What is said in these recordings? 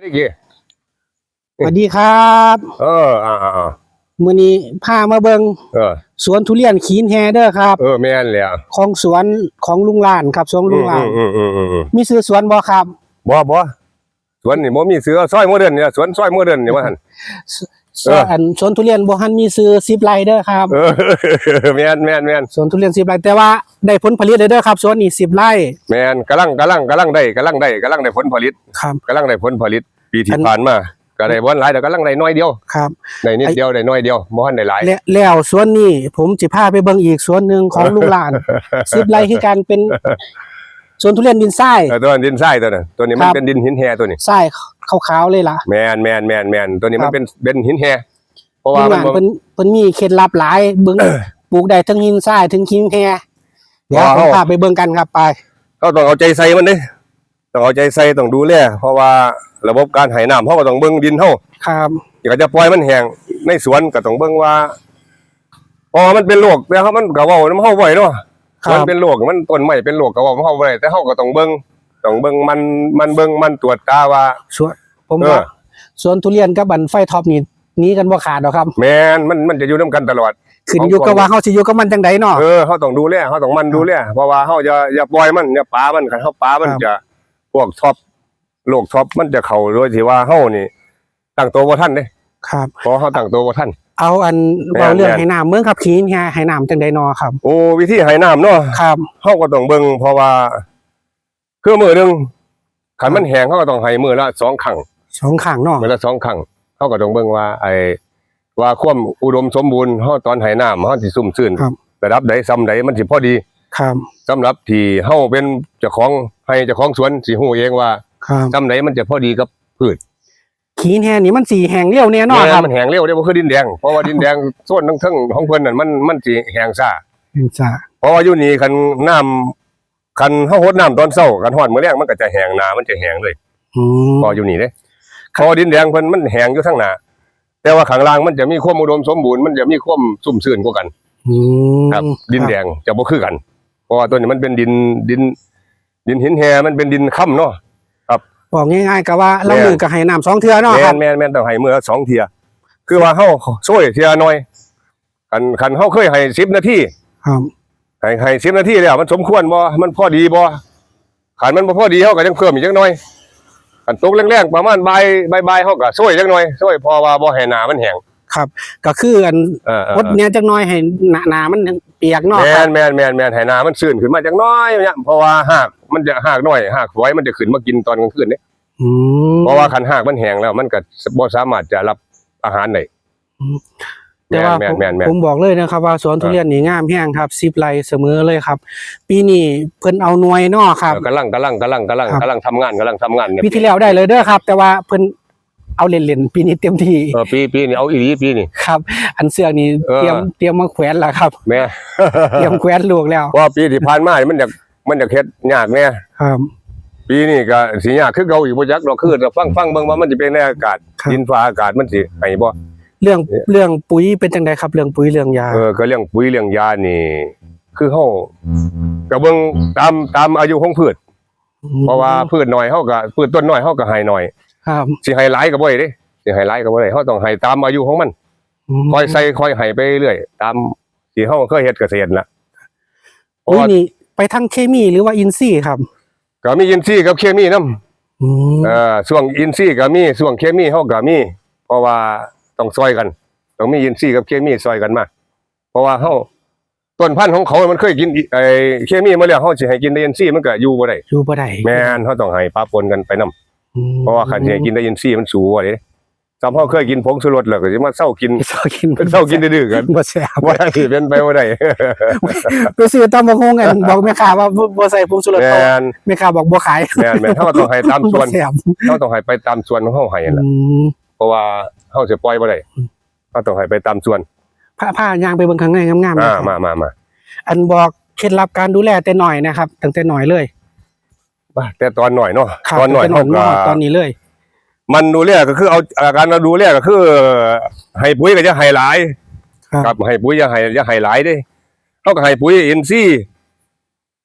ได้กี่สวัสดีครับเอออ่าอ่าอ่ามื้อนี้พามาเบิงเออ สวนทุเรียนขีนแฮเด้อครับ เออแม่นแล้วของสวนของลุงลานครับสวนลุงลานอืมอืมอืมอืมมีซื้อสวนบ่ครับบ่บ่สวนนี่บ่มีเสือซอยโมเดิร์นเนี่ยสวนซอยโมเดิร์นนี่ว่าหั่น สวนอันสวนทุเรียนบ่ทันมีซื้อ10ไร่เด้อครับเออแม่นแม่นแม่นสวนทุเรียน10ไร่แต่ว่าได้ผลผลิตเลยเด้อครับสวนนี้10ไร่แม่นกำลังกำลังกำลังได้กำลังได้กำลังได้ผลผลิตครับกำลังได้ผลผลิตปีที่อันผ่านมาก็ได้บ่หลายแต่กำลังได้น้อยเดียวครับได้นิดเดียวได้น้อยเดียวบ่ทันได้หลายและแล้วสวนนี้ผมสิพาไปเบิ่งอีกสวนหนึงของลุงลาน10ไร่คือกันเป็นสวนทุเรียนดินทรายเออตัวนั้นดินทรายตัวนั้นตัวนี้มัคนรับเป็นดินหินแฮตัวนี้ทราย ขาวๆเลยล่ะแม่นแม่นแม่นแม่นตัวนี้ครัมันบเป็นเป็นหินแฮเพราะลุว่างมันลานบ่ เพิ่นเพิ่นมีเคล็ดลับหลายเบิ่งปลูกได้ทั้งหินทรายถึงหินแฮเดี๋ยวผมพาไปเบิ่งกันครับไปเราต้องเอาใจใส่มันเด้ต้องเอาใจใส่ต้องดูแลเพราะว่าระบบการไหน้ำเฮาก็ต้องเบิ่งดินเฮาครับอยากจะปล่อยมันแห้งในสวนก็ต้องเบิ่งว่าเพอมันเป็นโรคแต่เฮามันก็เว้านำเฮาบ่ได้เนาะครัมันบเป็นโรคมันต้นไม้เป็นโรคก็เว้านำเฮาบ่ได้แต่เฮาก็ต้องเบิ่ง ต้องเบิ่งมันมันเบิ่งมันตรวจตาว่า สวนผมเออว่าสวนทุเรียนกับบันไฟท็อปนี่หนี้กันบ่ขาดหรอกครับ แม่นมันมันจะอยู่นํกันตลอด ขึ้นอยู่กับว่าเฮาสิอยู่กับมันจังไดเนาะ เออเฮาต้องดูแลเฮาต้องมันดูแลเพราะว่าเฮาอย่าอย่าปล่อยมันอย่าปามันคันเฮาปามันครับ จะพวกท็อปโรคท็อปมันจะเข้าโดยที่ว่าเฮานี่ตั้งตัวบ่ทันเด้ครับ เพราะเฮาตั้งตัวบ่ทัน เอาอันแม่นเว้าเรื่องแม่นให้น้ำเมืองขับขี่นี่ให้น้ำจังไดเนาะครับ โอ้วิธีให้น้ำเนาะครับเฮาก็ต้องเบิ่งเพราะว่า คือมื้อหนึงคันมันแห้งเฮาก็ต้องให้มื้อละสองครั้งสองข้างเนาะมื้อละสองครั้งเฮาก็ต้องเบิ่งว่า ไอ้ว่าความอุดมสมบูรณ์เฮาตอนให้น้ำเฮาสิซุ่มซื่นครับระดับใดซำใดมันสิพอดีครับสำหรับที่เฮาเป็นเจ้าของให้เจ้าของสวนสิฮู้เองว่าครับซำใดมันจะพอดีกับพืชขีนแฮนี่มันสีแห้งเรียวแน่เนาะครับแม่มันแห้งเร็วเด้บ่คือดินแดงเพราะว่าดินแดงส่วนทั้งๆของเพิ่นนั่นมันมันสิแห้งช้าจ้ะเพราะว่าอยู่นี่คันน้ำ คันเฮาหดน้ำตอนเช้าคันฮอดมื้อแลงมันก็จะแห้งหนามันจะแห้งเลยอืมพออยู่นี่เด้เพอดินแดงเพิ่นมันแห้งอยู่ทั้งหน้าแต่ว่าข้างล่างมันจะมีความอุดมสมบูรณ์มันจะมีความสุ่มซื่นกว่ากัน อืมครับ ดินแดงจะบ่คือกัน เพราะว่าตัวนี้มันเป็นดินดิน ดินหินแฮมันเป็นดินค่ำเนาะ บอกง่ายๆก็ว่าเราแม่นมือก็ให้น้ำสองเทื่อเนาะคแม่รับ นแม่นแม่นต้องให้มื้อละสองเที่ยคือว่าเฮาช่วยเที่ยหน่อยคันคันเฮาเคยให้10นาทีครับ ให้ให้10นาทีแล้วมันสมควรบ่มันพอดีบ่คันมันบ่พอดีเฮาก็ยังเพิ่มอีกจักหน่อยคันตกแรงๆประมาณบ่ายบ่ายๆเฮาก็ช่วยจักหน่อยช่วยเพอว่าบ่ให้หน้ามันแห้ง ครับ ก็คืออันเออเออพดเนี้ยจักหน้อยให้หนาหนามันเปียกเนาะแมครันบแมนแมนแมนไหนามันซื่นขึ้นมาจักหน้อยเนี่ยเพราะว่าหากมันจะหากน้อยหากฝอยมันจะขึ้นมากินตอนกลางคืนเนี่ยอืมเพราะว่าคันหากมันแห้งแล้วมันก็บ่สามารถจะรับอาหารได้ แมแต่นว่าแมผนมแมนแมนผมบอกเลยนะครับว่าสวนทุเรียนนี่งามแห้งครับสิบไร่เสมอเลยครับ ปีนี้เพิ่นเอาหน่วยเนาะครับ เออกำลังกำลังกำลังกำลังครับกำลังทำงานกำลังทำงานเนี่ยปีที่แล้วได้เลยเด้อครับ แต่ว่าเพิ่นเอาเล่นๆปีนี้เต็มที่เออปีปีนี้เอาอีหลีปีนี้ ครับ อันเสื้อนี่เออ เตรียมเตรียมมาแขวนแล้วครับ แม่ เตรียมแขวนลูกแล้วเพราะว่าปีที่ผ่านมานี่มันอยากมันอยากเฮ็ดยากแน่ครับ ปีนี้ก็สิยากคือเก่าอีกบ่จักดอกคือแต่ฟังฟังเบิ่งว่ามันสิเป็นในอากาศครับ ดินฟ้าอากาศมันสิให้บ่ เรื่องเรื่องปุ๋ยเป็นจังไดครับ เรื่องปุ๋ยเรื่องยา เออก็เรื่องปุ๋ยเรื่องยานี่ คือเฮาก็เบิ่งตามตามอายุของพืช เพราะว่าพืชน้อยเฮาก็พืชต้นน้อยเฮาก็ให้น้อย ครับสิให้หลายก็บ่ได้เด้สิให้หลายก็บ่ได้เฮาต้องให้ตามอายุของมันมคอยใส่คอยให้ไปเรื่อยตามที่เฮาเคยเฮ็ดเกษตรน่ะเพราะปุ๋ยว่านี่ไปทั้งเคมีหรือว่าอินทรีย์ครับ ก็มีอินทรีย์กับเคมีนํอืมเออส่วนอินทรีย์ก็มีส่วนเคมีเฮาก็มี เพราะว่า ต้องซอยกัน ต้องมีอินทรีย์กับเคมีซอยกันมา เพราะว่าเฮาต้นพันธุ์ของเขามันเคยกินอิไอ้เคมีมาแล้วเฮาสิให้กินได้อินทรีย์มันก็อยู่บ่ได้อยู่บ่ได้แม่นเฮาต้องให้ปะปนกันไปนํอืมเพราะว่าคันสิให้กินได้อินทรีย์มันสูงกว่าเด้จำเฮาเคยกินผงชูรสแล้วก็สิมาเศร้ากินเศร้ากินเศร้ากินดื้อๆกันบ่แซ่บบ่ได้เป็นไปบ่ได้ไปซื้อตำบักหุ่งกันบอกแม่ค้าว่าบ่บ่ใส่ผงชูรสแม่เขานแม่ค้าบอกบ่ขายแม่นแม่นเฮาก็ต้องให้ตามส่วนบ่แซ่บเฮาต้องให้ไปตามส่วนของเฮาให้นั่นแหละอืม เพราะว่าเฮาสิปล่อยบ่ได้เฮาต้องให้ไปตามส่วนผ้าผ้ายางไปเบิ่งข้างในงามๆอ่านะครับมามามาอันบอกเคล็ดลับการดูแลแต่หน่อยนะครับตั้งแต่หน่อยเลยบ้าแต่ตอนหน่อยเนาะครับตอนหน่อยตั้งเฮาแต่ก็ตอนนี้เลย มันดูแลก็คือเอาอาการเราดูแลก็คือให้ปุ๋ยก็จะให้หลายครับครับให้ปุ๋ยอย่าให้อย่าให้หลายเด้เฮาก็ให้ปุ๋ยอินทรีย์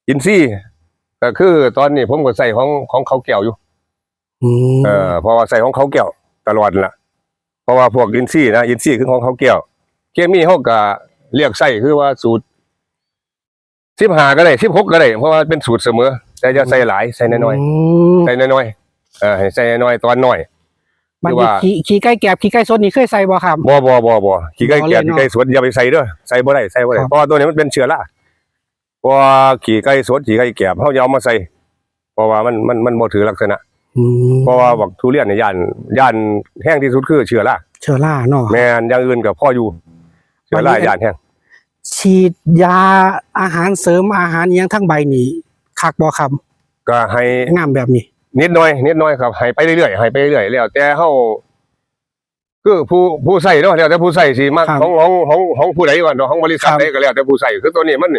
อินทรีย์ก็คือตอนนี้ผมก็ใส่ของของเขาแก้วอยู่ อืมเออเพราะว่าใส่ของเขาแก้ว ตลอดนั่นล่ะเพราะว่าพวกอินซี่นะอินซี่คือของเขาแก้วเคมีเขาก็เรียกใส่คือว่าสูตรสิบห้าก็ได้สิบหกก็ได้ เพราะว่าเป็นสูตรเสมอ แต่จะใส่หลายใส่น้อยมๆใส่น้อยๆเออให้ใส่น้อยๆตอนน้อยบัดคือนี้ว่าขี่ขี่ไก่แกบขี่ไก่สดนี่เคยใส่บ่ครับบ่บ่บ่บ่ขี้ไก่บ่แก่เลยเนาะขี้ไก่สดอย่าไปใส่เด้อใส่บ่ได้ใส่บ่ได้ครับเพราะว่าตัวนี้มันเป็นเชื้อราเพราะว่าขี้ไก่สดขี้ไก่แก่เฮาอย่าเอามาใส่ เพราะว่ามันมันมันบ่ถือลักษณะ อืมเพราะว่าบักทุเรียนเนี่ยย่านย่านแห้งที่สุดคือเชื้อราเชื้อราเนาะ แม่นอย่างอื่นก็พออยู่เชื้อราวันนี้ ย่านแห้งฉีดยาอาหารเสริมอาหารอิหยังทั้งใบนี่คักบ่ครับก็ให้งามแบบนี้ นิดหน่อยนิดหน่อยครับให้ไปเรื่อยๆให้ไปเรื่อยๆแล้วแต่เฮาคือผู้ผู้ใส่เนาะแล้วแต่ผู้ใส่สิมักครับของของของของผู้ใดก่อนเนาะของบริษัทครับ ใดก็แล้วแต่ผู้ใส่คือตัวนี้มัน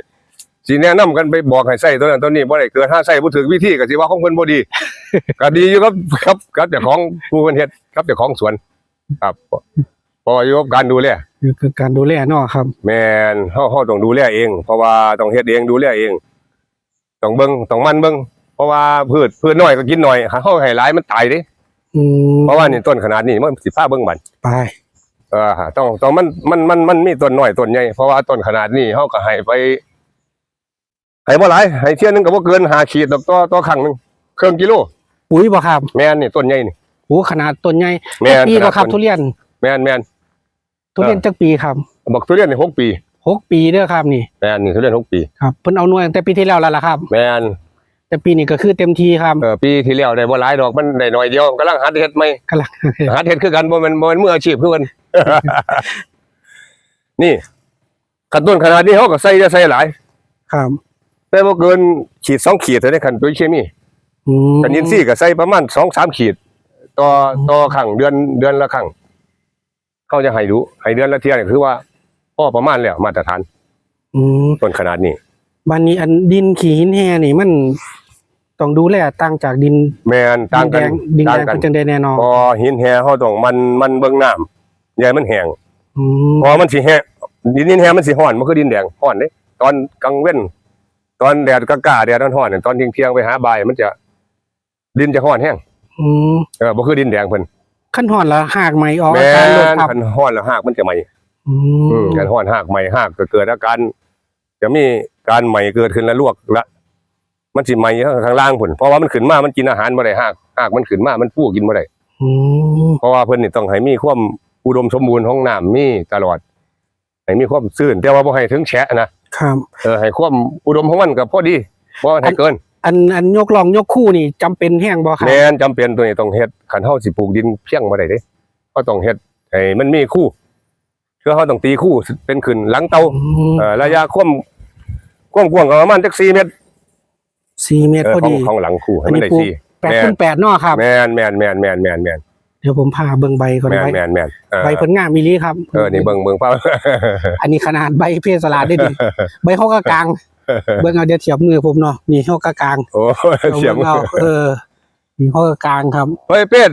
สิแนะนํกันไปบอกให้ใส่ตัวนั้นตัวนี้บ่ได้เกิดถ้าใส่บ่ถูกวิธีก็สิว่าของเพิ่นบ่ดีก็ดีอยู่ครับครับกับเจ้าของผู้เพิ่นเฮ็ดกับเจ้าของสวน ครับเพราะว่าอยู่กับการดูแลนี่คือการดูแลเนาะครับ แม่นเฮาเฮาต้องดูแลเอง เพราะว่าต้องเฮ็ดเองดูแลเองต้องเบิ่งต้องมันเบิ่งเพราะว่าพืชพืชน้อยก็กินน้อยถ้าเฮาให้หลายมันตายเด้อืมเพราะว่านี่ต้นขนาดนี้มันสิพาเบิ่งมันไปเออต้องต้องมันมันมันมันมีต้นน้อยต้นใหญ่เพราะว่าต้นขนาดนี้เฮาก็ให้ไป ให้บ่หลายให้เที่ยหนึงก็บ่เกิน5ขีดดอกต่อต่อครั้งหนึงครึ่งกิโลปุ๋ยบ่ครับแม่นนี่ต้นใหญ่นี่ โอ้ขนาดต้นใหญ่แม่นปีก็ครับขนาดต้น ทุเรียน แม่นแม่นทุเรียนจักปีครับบักทุเรียนนี่หกปีหกปีเด้อครับนี่แม่นนี่ทุเรียนหกปี ครับเพิ่นเอาหน่วยตั้งแต่ปีที่แล้วแล้วล่ะครับ แม่นแต่ปีนี้ก็คือเต็มทีครับเออปีที่แล้วได้บ่หลายดอกมันได้น้อยเดียวกำลังหัดเฮ็ดใหม่ กำลังหาเห็ดคือกันบ่แมันบ่แมันมืออาชีพคือกัน นี่ขันต้นขนาดนี้เขาก็ใส่จะใส่หลาย ครับ แต่บ่เกินขีดสองขีดเท่านั้นคันปุ๋ยเคมีอืมกันยินซี่ก็ใส่ประมาณสองสามขีด ต่อต่อครั้งเดือนเดือนละครั้งเขาจะให้ดูให้เดือนละเที่ยนี่คือว่าพอประมาณแล้วมาตรฐานอืมต้นขนาดนี้บันนี้อันดินขี้หินแห่นี่มันต้องดูแลต่างจากดิน แม่นต่างดินกัแดนงดินต่าแดงงกันเป็นจังไดแน่นอนพอหินแห่เขาต้องมันมันเบิ่งน้ำอย่าให้มันแห้งอืมพอมันสิแห้งดินดินแห้งมันสิร้อนมันคือดินแดงร้อนเด้ตอนกลางเว้น ตอนแดดกล้าๆแดดร้อนๆเนี่ยตอนเที่ยงๆไปหาบ่ายมันจะ ดินจะร้อนแห้งอืมเออบ่คือดินแดงเพิ่นขั้นหอนละหากไหมออกแม่อาการลดนครับคันร้อนแล้วหากมันจะไหม้อือืมมกันร้อนหากไหม้หากก็เกิดอาการจะมีการไหม้เกิดขึ้นแล้วลวกละมันสิไหม้ข้างล่างพุ่นเพราะว่ามันขึ้นมา มันกินอาหารบ่ได้หากหากมันขึ้นมา มันฟูกินบ่ได้อืมเพราะว่าเพิ่นนี่ต้องให้มีความอุดมสมบูรณ์ของน้ำมีตลอดให้มีความซื่นแต่ว่าบ่ให้ถึงแฉะนะ ครับ เออให้ความอุดมของมันก็พอดีบ่ให้เกิน อันอันยกลองยกคู่นี่จำเป็นแห้งบ่ครับแม่นจำเป็นตัวนี้ต้องเฮ็ดคันเฮาสิปลูกดินเพียงบ่ได้เด้ก็ต้องเฮ็ดให้มันมีคู่คือเฮาต้องตีคู่เป็นขึ้นหลังเตาอืมเอ่อระยะความความกว้างก็ประมาณจัก4เมตรสี่เมตรเออพอของดี ของหลังคู่ให้อันมันนี้ได้ปลูก สี่แปดแม่นคูณแปดเนาะครับ แม่นแม่นแม่นแม่นแม่นแม่น เดี๋ยวผมพาเบิ่งใบก่อนแม่นใบแม่นแม่นเออใบผลงามมีลีครับ เออนี่เบิ่งเบิ่งเปล่าอันนี้ขนาดใบเพศสลัดได้ดิใบเขาก็กลาง เบิ่งเอาเดี๋ยวเทียบมือผมเนาะนี่เขาก็กลางโอ้เสียงอาเออนี่เขาก็กลางครับเฮ้ยเป็ด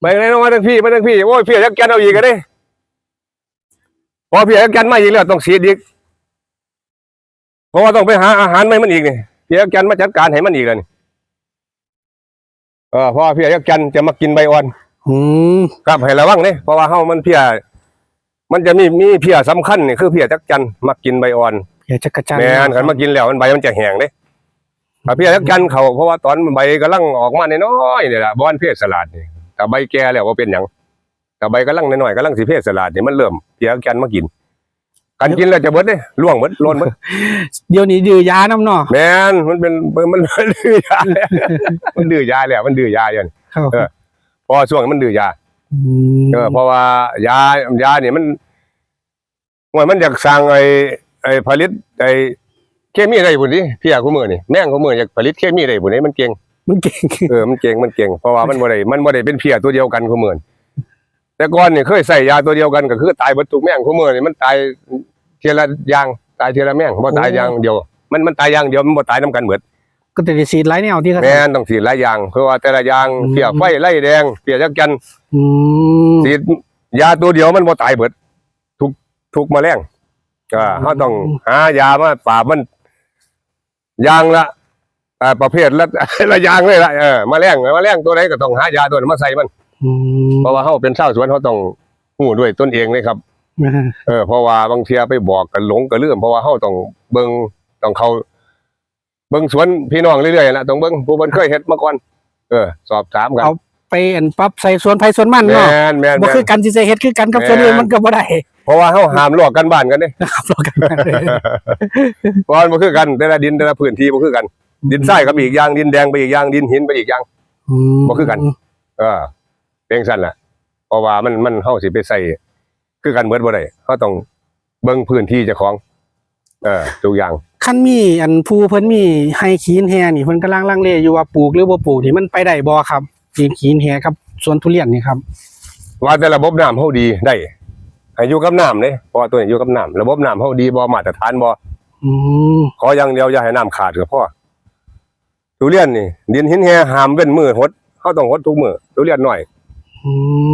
ไปไหนมาทั้งพี่มาทั้งพี่โอ้ยพี่จักแกนเอาอีกก็ได้พอพี่จักแกนมาอีกแล้วต้องสีดอีกเพราะว่าต้องไปหาอาหารให้มันอีกนี่พี่จักแกนมาจัดการให้มันอีกแล้วนี่ เออเพราะว่าพี่จักแกนจะมากินใบอ่อนอืมครับให้ระวังเด้เพราะว่าเฮามันเพียมันจะมีมีเพียสำคัญนี่คือเพียจักจันมากินใบอ่อนเดี๋ยวจะกระจายแม่นคันมากินแล้วมันใบมันจะแห้งเด้ถ้าเพียจักจันเขาเพราะว่าตอนใบกำลังออกมาน้อยๆนี่แหละบ่อนเพศสลัดนี่แต่ใบแก่แล้วว่าเป็นหยังแต่ใบกำลังน้อยๆกำลังสิเพศสลัดนี่มันเริ่มเพียจักจันมากิน กันกินแล้วจะเบิดเด้ล่วงเบิดโลนเบิดเดี๋ยวนี้ดื้อยาน้ำเนาะแม่นมันเป็นมันมันดื้อยาแล้วมันดื้อยาแล้วมันดื้อยาอยู่นี่ครับเออเพราะว่าช่วงนั้นมันดื้อยามเออเพราะว่ายายาเนี่ยมันว่ามันอยากสร้างไอ้ไอ้ผลิตไอ้เคมีได้พุ่นดิพี่อยากกูมือนี่แม่งกูมืออยากผลิตเคมีได้พุ่นนี่มันเก่งมันเก่งเออมันเก่งมันเก่งเพราะว่ามันบ่ได้มันบ่ได้เป็นเพียตัวเดียวกันกูมือ แต่ก่อนนี่เคยใส่ยาตัวเดียวกันก็คือตายเบิดทุกแม่งกูมือนี่มันตายเทียละอย่างตายเทียละแม่งบ่ตายอย่างเดียว มันมันตายอย่างเดียวมันบ่ตายนํกันเบิดก็แต่ได้สีดหลายแนวที่เขาแม่นต้องสีดหลายอย่างเพราะว่าแต่ละอย่างเพียไฟไล่แดงเพียจักจันอืมสีดยาตัวเดียวมันบ่ตายเบิดทุกทุกแมลงก็เฮาต้องหายามาปราบมันอย่างละอ่าประเภทละละอย่างเลยล่ะเออแมาแรงมาแรงตัวไหนก็ต้องหายาตัวนั้นมาใส่มันอืม เพราะว่าเฮาเป็นชาวสวนเฮาต้องฮู้ด้วยตนเองเลยครับเออเพราะว่าบางเทียไปบอกกันหลงกันเรื่องเพราะว่าเฮาต้องเบิ่งต้องเขาเบิ่งสวนพี่น้องเรื่อยๆล่ะต้องเบิ่งผู้เพิ่นเคยเฮ็ดมาก่อนเออ สอบถามกันเอาไปอันปรับใส่ส่วนไผส่วนมันแม่เนาะนแม่นบ่แม่นคือกันสิจะเฮ็ดคือกันกับส่วนอื่นมันก็บ่ได้เพราะว่าเฮาห้ามลอกกันบ้านกันเด้ครับรอกันไปเลยเพราะมันบ่คือกันแต่ละดินแต่ละพื้นที่บ่คือกัน ดินทรายก็อีกอย่างดินแดงไปอีกอย่างดินหินไปอีกอย่างมบ่คือกัน เออ เป็นซั่นล่ะเพราะว่ามันมันเฮาสิไปใส่คือกันเบิดบ่ได้เฮาต้องเบิ่งพื้นที่เจ้าของ เออทุกอย่างคันมีอันผู้เพิ่นมีให้ขีนแฮนี่เพิ่นกำลังลังเลอยู่ว่าปลูกหรือบ่ปลูกนี่มันไปได้บ่ครับขีนขีนแฮกับสวนทุเรียนนี่ครับ ว่าแต่ระบบน้ำเฮาดีได้ให้อยู่กับน้ำเด้เพราะว่าตัวนี้อยู่กับน้ำระบบน้ำเฮาดีบ่มาตรฐานบ่อืมขออย่างเดียวอย่าให้น้ำขาดก็พอทุเรียนนี่ดินหินแฮห้ามเว้นมือหดเฮาต้องหดทุกมือทุเรียนน้อยอืม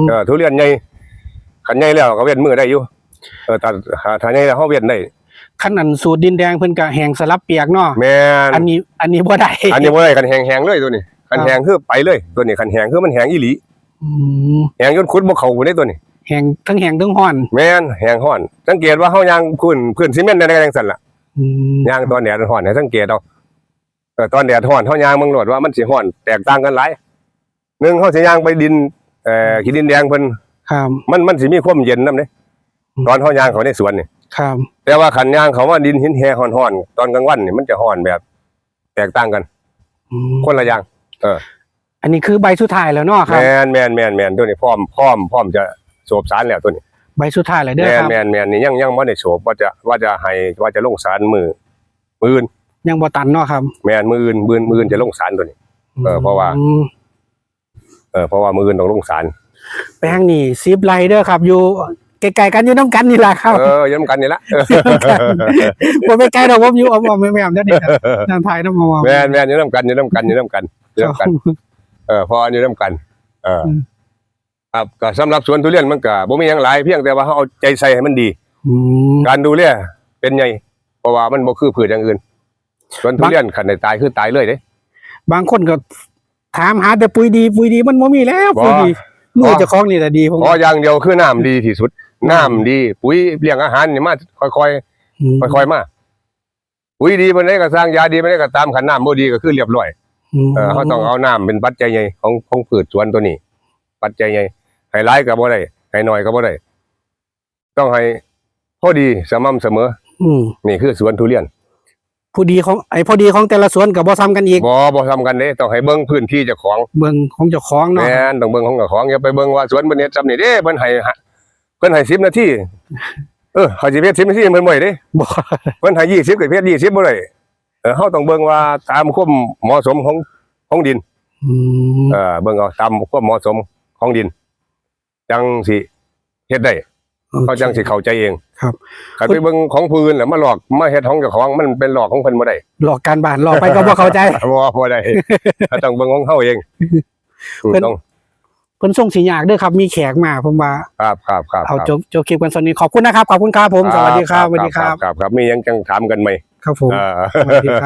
เออทุเรียนใหญ่คันใหญ่แล้วก็เว้นมือได้อยู่เออถ้าถ้าใหญ่แล้วเฮาเว้นได้คันอันสูตรดินแดงเพิ่นก็แห้งสลับเปียกเนาะแม่นอันนี้ อันนี้บ่ได้อันนี้บ่ได้คันแห้งๆเลยตัวนี้คันแห้งคือไปเลย ตัวนี้คันแห้งคือมันแห้งอีหลีอืมแห้งจนขุดบ่เข้าไปในตัวนี้แห้งทั้งแห้งทั้งห้อน แม่นแห้งฮ้อน สังเกตว่าเฮายางพื้นพื้นซีเมนต์ได้จังซั่นล่ะอืมยางตอนแดดฮ้อนให้สังเกตเอาเออตอนแดดฮ้อนเฮายางเบิ่งโลดว่ามันสิฮ้อนแตกต่างกันหลายหนึ่งเฮาสิย่างไปดิน เอ่อขี้ดินแดงเพิ่นครับ มันมันสิมีความเย็นนำเด้อืมตอนเฮาย่างเขาในสวนนี่ครับ แต่ว่าคันย่างเขาว่าดินหินแห้ฮ้อนๆตอนกลางวันนี่มันจะฮ้อนแบบ แตกต่างกัน อืมคนละอย่างอันนี้คือใบสุดท้ายแล้วเนาะครับแม่นแม่นแม่นแม่นตัวนี้พร้อมพร้อมพร้อมจะสูบสารแล้วตัวนี้ใบสุดท้ายแล้วเด้อแม่คนรับแม่นแม่นนี่ยังยังบ่ได้สูบว่าจะว่าจะให้ว่าจะลงสารมือมืออื่นยังบ่ตันเนาะครับแม่นมืออื่นมืออื่นมืออื่นจะลงสารตัวนี้ เออเพราะว่า ม เออเพราะว่ามืออื่นต้องลงสารแป้งนี่ซิปไลเดอร์ครับอยู่ไกลๆกันอยู่น้ำกันนี่แหละครับเออย้ำกันนี่ละเออผมไม่ไกลหรอกผมอยู่อมอมแม่ๆนั่นเองทางไทยน้ำมอมแม่นแม่นย้ำกันย้ำกันย้ำกันย้ำกัน เออพอย้ำกัน เอออมครับก็สำหรับสวนทุเรียนมันก็บ่มีหยังหลายเพียงแต่ว่าเขาเอาใจใส่ให้มันดีอืมการดูแลเป็นไงเพราะว่ามันบ่คือพืชอย่างอื่นสวนทุเรียนคันได้ตายคือตายเลยเด้บางคนก็ ถามหาแต่ปุ๋ยดีปุ๋ยดีมันบ่มีแล้วบ่ปุ๋ยดีมือเจะคล้าของนี่แหละดีผมขออย่างเดียวคือน้ำดีที่สุดน้ำดี ปุ๋ยเลี้ยงอาหารนี่มาค่อยๆมค่อยๆมาปุ๋ยดีมันได้ก็สร้างยาดีมันได้ก็ตามขันน้ำบ่ดีก็คือเรียบร้อยมเออเขาต้องเอาน้ำเป็นปัจจัยใหญ่ของของพืชสวนตัวนี้ ปัจจัยใหญ่ให้ร้ายก็บ่ได้ให้น้อยก็บ่ได้ต้องให้พอดีสม่ำเสมอ อืมนี่คือสวนทุเรียน ผู้ดีของไอ้พอดีของแต่ละสวนก็บ่ซ้ำกันอีกบ่บ่ทำกันเด้ต้องให้เบิ่งพื้นที่เจ้าของเบิ่งของเจ้าของเนาะแม่นต้องเบิ่งของเจ้าของอย่าไปเบิ่งว่าสวนเพิ่นเฮ็ดซำนี่เด้เพิ่นให้ฮะเพิ่นให้10นาทีเออเขาสิเฮ็ด10นาทีเพิ่นบ่ได้เด้บ่เพิ่นให้20ก็เฮ็ด20บ่ได้เออเฮาต้องเบิ่งว่าตามความเหมาะสมของของดินอืมเออเบิ่งเอาตามความเหมาะสมของดิน จังสิเฮ็ดได้เขาจังสิเข้าใจเอง ครับคันไปเบิ่งของผู้อื่นแล้วมาหลอกมาเฮ็ดของเจ้าของมันเป็นหลอกของเพิ่นบ่ได้หลอกการบ้านหลอกไปก็บ่เข้าใจบ่บ่ได้ต้องเบิ่งของเฮาเองเพิ่นต้องเพิ่นส่งสิยากเด้อครับ มีแขกมาผมว่าครับครับครับเอาครับจบจบคลิปกันสนี้ขอบคุณนะครับขอบคุณครับผมสวัสดีครับสวัสดีครับครับครับมีหยังจังถามกันไหมครับผมเออสวัสดีครับ